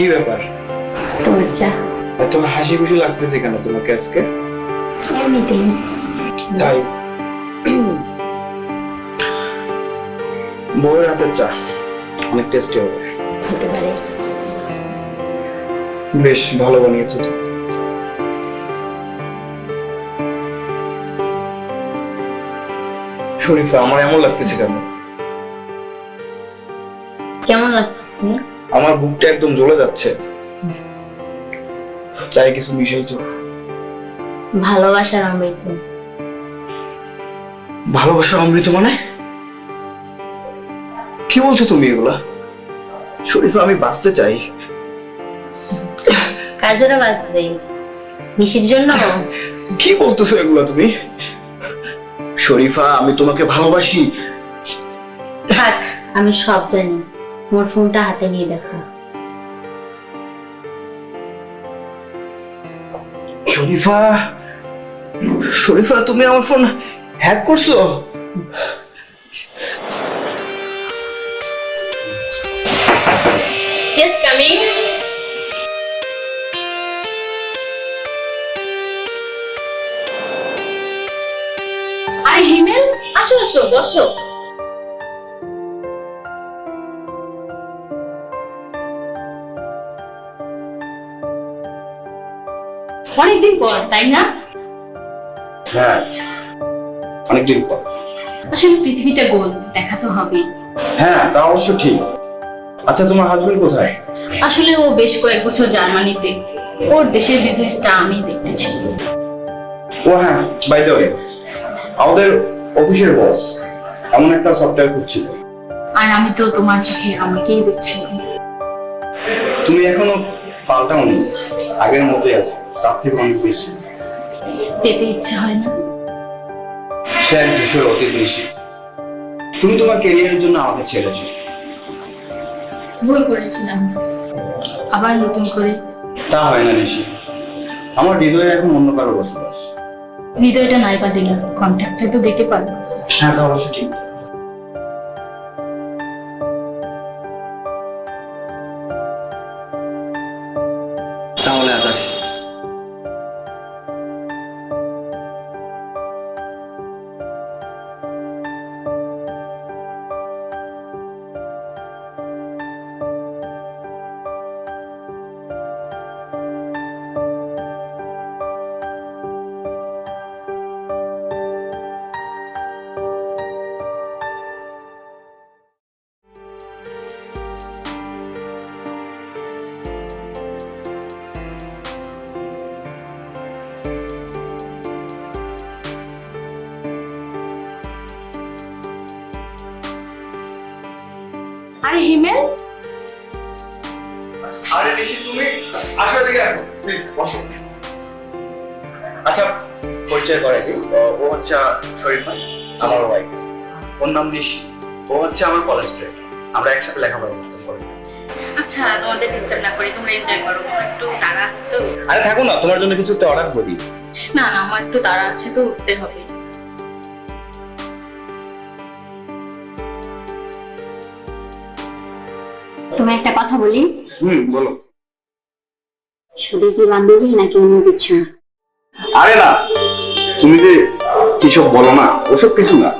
কি ব্যাপার? তোমার চা এত হাসি খুশি লাগতেছে কেন তোমাকে আজকে? এমনিতেই। তাই? বউয়ের হাতের চা। অনেক টেস্টি হবে। হতে পারে। বেশ ভালো বানিয়েছো তো। শরীফা আমার এমন লাগতেছে কেন? কেমন লাগছে আমার বুকটা একদম জ্বলে যাচ্ছে। চাই কিছু মিশাইছো ভালোবাসার অমৃত। ভালোবাসা অমৃত মানে? কি বলছো তুমি এগুলা? শরীফা আমি বাঁচতে চাই। কার জন্য বাঁচবে? নিশির জন্য? কি বলতেছো এগুলা তুমি? শরীফা আমি তোমাকে ভালোবাসি। থাক আমি সব জানি। তোমার ফোনটা হাতে নিয়ে দেখো। শরীফা শরীফা তুমি আমার ফোন হ্যাক করছ? আরে হিমেল আসো আসো বসো অনেকদিন পর তাই না? হ্যাঁ অনেকদিন পর। আসলে পৃথিবীটা গোল দেখা তো হবে। হ্যাঁ তা অবশ্য ঠিক। আচ্ছা তোমার হাজবেন্ড কোথায়? আসলে ও বেশ কয়েক বছর জার্মানিতে। ওর দেশের বিজনেসটা আমি দেখতেছি। ও হ্যাঁ বাই দ্য ওয়ে আমাদের অফিসের বস এমন একটা সফটওয়্যার খুঁজছিল। আর আমি তো তোমার চোখে আমাকেই দেখছি তুমি এখনও পাল্টাওনি আগের মতোই আছে। তার থেকে অনেক বেশি পেতে ইচ্ছে হয় না। সে এক দুশোর অতীত বেশি। তুমি তোমার ক্যারিয়ারের জন্য আমাকে ছেড়েছো। ভুল করেছিলাম। আবার নতুন করে। তা হয় না নিশি। আমার হৃদয়ে এখন অন্য কারও বসবাস। হৃদয়টা নাইবা দিলাম কন্ট্যাক্টে তো দিতে পারো। হ্যাঁ তা অবশ্য ঠিক। আরে হিমেল? আরে নিশি তুমি আসো দিকে বসো। আচ্ছা পরিচয় করে দিই। ও- হচ্ছে শরীফা আমার ওয়াইফ ওর নাম নিশি। ও হচ্ছে আমার কলেজ ফ্রেন্ড আমরা একসাথে লেখাপড়া করতাম কলেজে আচ্ছা তোমাদের ডিস্টার্ব না করি তোমরা এনজয় করো। আমার একটু তাড়া আছে তো। আরে থাকো না তোমার জন্য কিছু একটা অর্ডার করি না না আমার একটু তাড়া আছে তো উঠতে হবে। তুমি একটা কথা বলি? হুম বলো। শুধু কি বান্ধবী নাকি অন্য কিছু? আরে না তুমি যে কিসব বলো না ওসব কিছু না।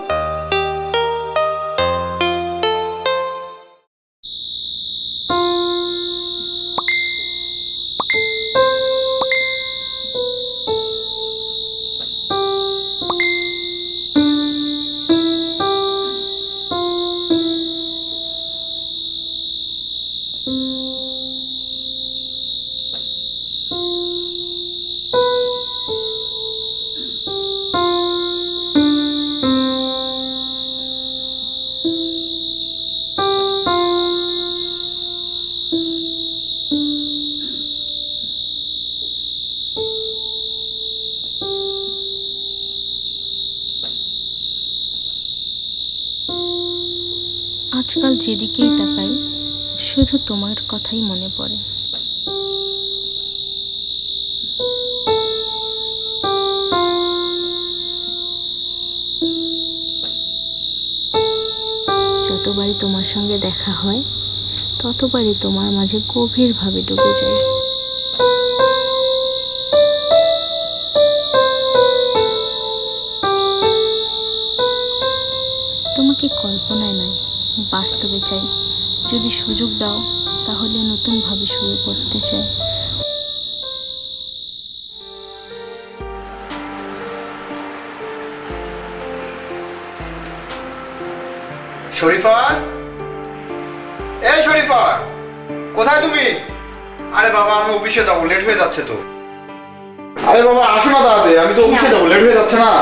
আজকাল যেদিকেই তাকাই, শুধু তোমার কথাই মনে পড়ে। যতবারই তোমার সঙ্গে দেখা হয়, ততবারই তোমার মাঝে গভীরভাবে ডুবে যায়। তোমাকে কল্পনায় নয় বাস্তবে চাই। যদি সুযোগ দাও তাহলে নতুনভাবে শুরু করতে চাই। শরীফা? এই শরীফা কোথায় তুমি? আরে বাবা আমি অফিসে যাব লেট হয়ে যাচ্ছে তো। আরে বাবা আসো না তাড়াতাড়ি আমি তো অফিসে যাব লেট হয়ে যাচ্ছে না।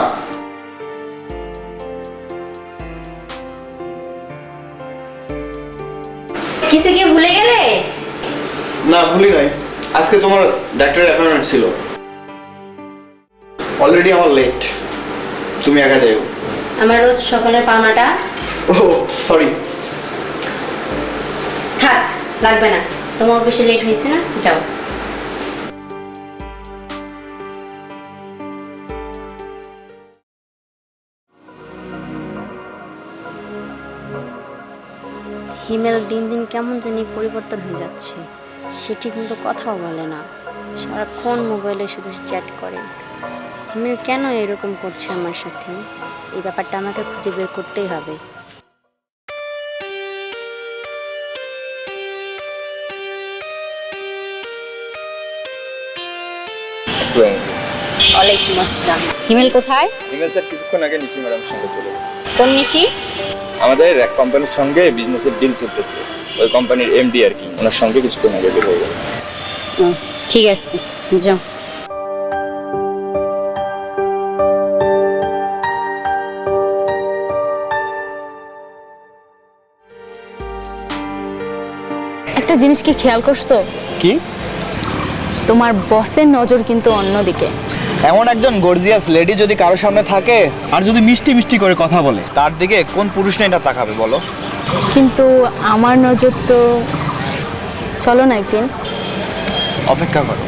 কিছু কি ভুলে গেলে? না ভুলি নাই। আজকে তোমার ডাক্তারের অ্যাপয়েন্টমেন্ট ছিল। অলরেডি আমার লেট তুমি একা যাও আমার রোজ সকালের পাওনাটা ও সরি থাক লাগবে না। তোমার বেশি লেট হয়েছে না? যাও। হিমেল দিন দিন কেমন জানি পরিবর্তন হয়ে যাচ্ছে। সেটি কিন্তু কথাও বলে না। সারাক্ষণ মোবাইলে শুধু চ্যাট করে। হিমেল কেন এরকম করছে আমার সাথে? এই ব্যাপারটা আমাকে খুঁজে বের করতেই হবে। ওয়ালাইকুম আসসালাম হিমেল কোথায়? ইমেল স্যার কিছুক্ষণ আগে নিশি ম্যাডাম সঙ্গে চলে গেছে। কোন নিশি আমাদের এক কোম্পানির সঙ্গে বিজনেসের ডিল চলতেছে। ওই কোম্পানির এমডি আর কি ওনার সঙ্গে কিছুক্ষণ আগে বের হয়ে গেল। ঠিক আছে যাও। একটা জিনিস কি খেয়াল করছ? কি? তোমার বসের নজর কিন্তু অন্যদিকে। এমন একজন গর্জিয়াস লেডি যদি কারও সামনে থাকে? আর যদি মিষ্টি মিষ্টি করে কথা বলে। তার দিকে কোন পুরুষ না এটা তাকাবে বলো। কিন্তু আমার নজর তো চলো না একদিন। অপেক্ষা করো।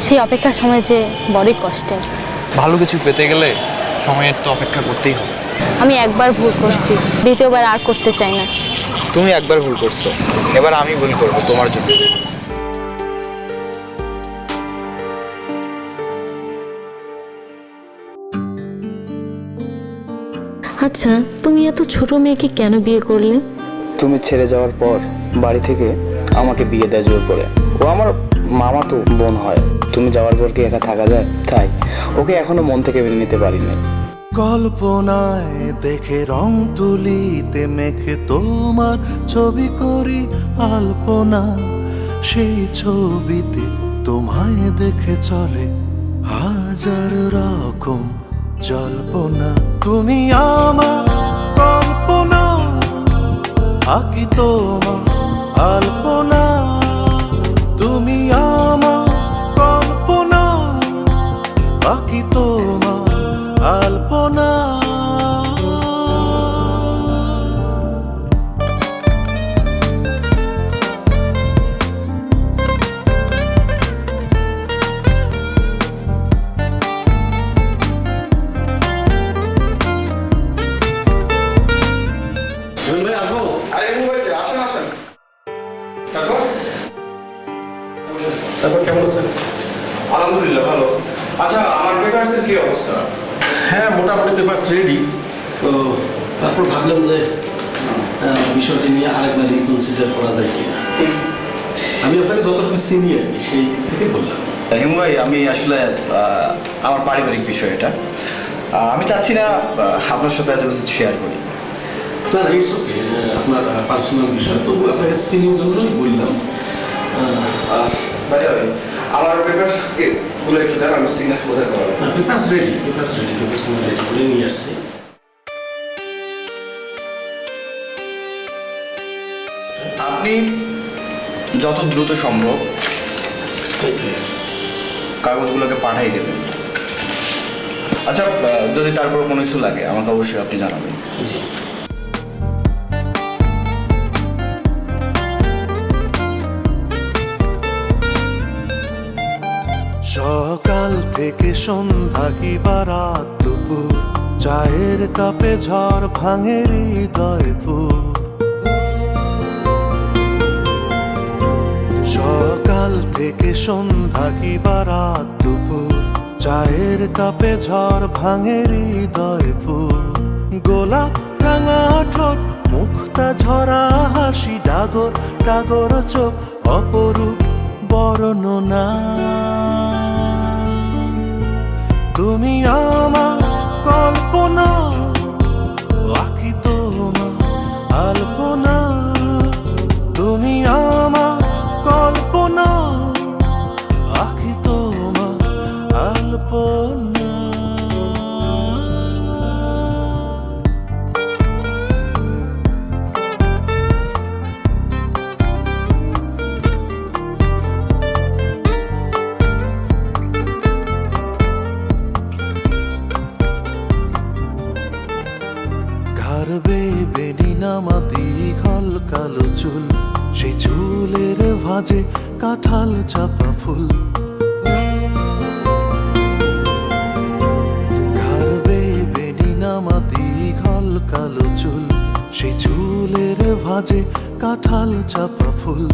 সেই অপেক্ষার সময় যে বড়ই কষ্টের। ভালো কিছু পেতে গেলে সময়ের তো অপেক্ষা করতেই হবে। আমি একবার ভুল করছি দ্বিতীয়বার আর করতে চাই না। তুমি একবার ভুল করছ। এবার আমি ভুল করব তোমার জন্য। আচ্ছা তুমি এত ছোট মেয়েকে কেন বিয়ে করলে? তুমি ছেড়ে যাওয়ার পর বাড়ি থেকে আমাকে বিয়ে দেয় জোর করে। ও আমার মামা তো বোন হয়। তুমি যাওয়ার পর কি একা থাকা যায়? তাই। ওকে এখনও মন থেকে মেনে নিতে পারিনি। কল্পনায় দেখে রং তুলিতে মেখে তোমার ছবি করি আলপনা। সেই ছবিতে তোমায় দেখে চলে হাজার রকম জল্পনা তুমি আমার কল্পনা আঁকি তোমার আলপনা। তুমি হিমু ভাই আমি আসলে আমার পারিবারিক বিষয় এটা। আমি চাচ্ছি না আপনার সাথে এত কিছু শেয়ার করি। না ইটস ওকে আপনার পার্সোনাল বিষয় তবু আপনাকে চিনির জন্যই বললাম আমার পেপারগুলো একটু দেন আমি সিগনেচার কোথায় করাবো না papers ready papers ready papers ready করে নিয়ে আসছি। আপনি যত দ্রুত সম্ভব কাগজগুলোকে পাঠাই দেবেন। আচ্ছা যদি তারপর কোনো কিছু লাগে আমাকে অবশ্যই আপনি জানাবেন। জি। সকাল থেকে সন্ধ্যা কি বারাত দুপুর? চায়ের কাপে ঝড় ভাঙে হৃদয়পুর থেকে সন্ধ্যা কি বারাত দুপুর? চায়ের কাপে ঝড় ভাঙে হৃদয়পুর। গোলাপ রাঙা ঠোঁট, মুক্তা ঝরা হাসি, ডাগর ডাগর চোখ, অপরূপ বর্ণনা। তুমি আমার কল্পনা আঁকি তোমার আলপনা। ভাজে কাঁঠাল চাপা ফুল। চুলের ভাজে কাঁঠাল চাপা ফুল।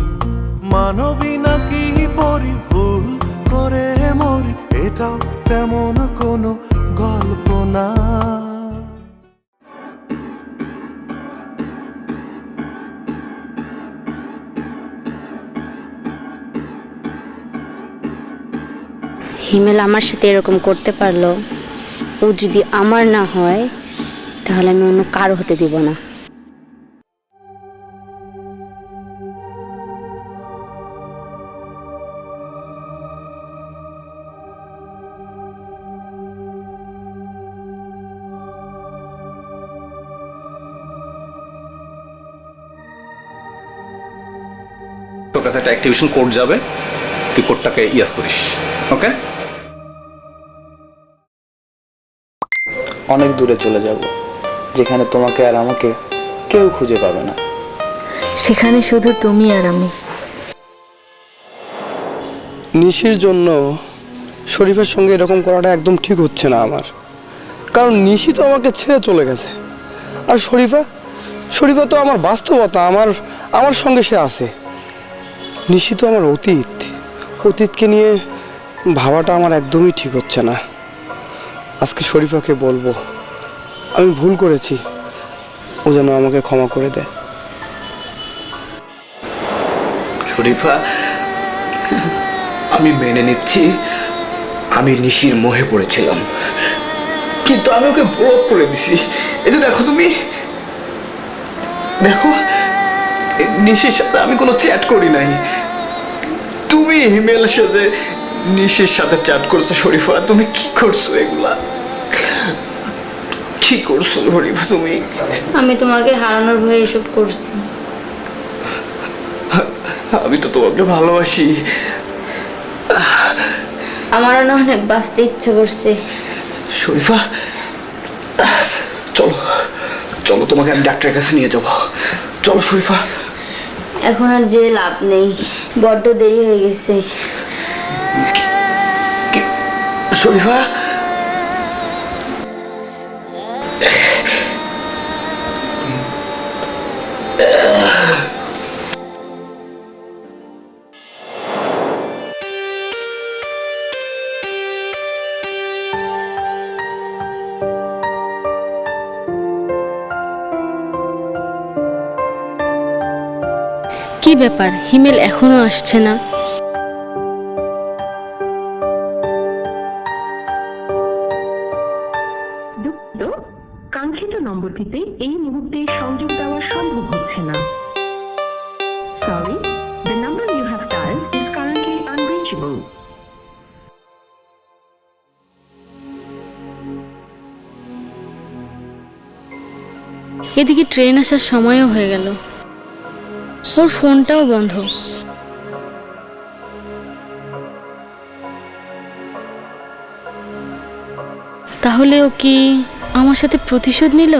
মানবী নাকি পরি ভুল করে মরি এটাও তেমন কোনো গল্প না। হিমেল আমার সাথে এরকম করতে পারল, ও যদি আমার না হয়, তাহলে আমি অন্য কারও হতে দিব না। তোর কাছে একটা অ্যাক্টিভেশন কোড যাবে, তুই কোডটাকে ইয়াস করিস ওকে অনেক দূরে চলে যাব যেখানে তোমাকে আর আমাকে কেউ খুঁজে পাবে না। সেখানে শুধু তুমি আর আমি। নিশির জন্য শরীফের সঙ্গে এরকম করাটা একদম ঠিক হচ্ছে না আমার। কারণ নিশি তো আমাকে ছেড়ে চলে গেছে। আর শরীফা শরীফা তো আমার বাস্তবতা আমার আমার সঙ্গে সে আছে। নিশি তো আমার অতীত। অতীতকে নিয়ে ভাবাটা আমার একদমই ঠিক হচ্ছে না। আজকে শরীফাকে বলব, আমি ভুল করেছি, ও যেন আমাকে ক্ষমা করে দেয়। শরীফা, আমি মেনে নিচ্ছি, আমি নিশির মোহে পড়েছিলাম। কিন্তু আমি ওকে ব্লক করে দিছি। এই দেখো তুমি, দেখো, নিশির সাথে আমি কোনো চ্যাট করি নাই। তুমি হিমেল সাথে নিশির সাথে চ্যাট করছ শরীফা তুমি কি করছ এগুলা? কি করছ শরীফা তুমি? আমি তোমাকে হারানোর ভয়ে এসব করছি। আমি তো তোমাকে ভালোবাসি। আমারও না অনেক বাঁচতে ইচ্ছে করছে। শরীফা চলো চলো তোমাকে আমি ডাক্তারের কাছে নিয়ে যাব। চলো শরীফা। এখন আর যে লাভ নেই বড্ড দেরি হয়ে গেছে। শরীফা? কি ব্যাপার? হিমেল এখনও আসছে না। এদিকে ট্রেন আসার সময়ও হয়ে গেল। ওর ফোনটাও বন্ধ। তাহলে ও কি আমার সাথে প্রতিশোধ নিল?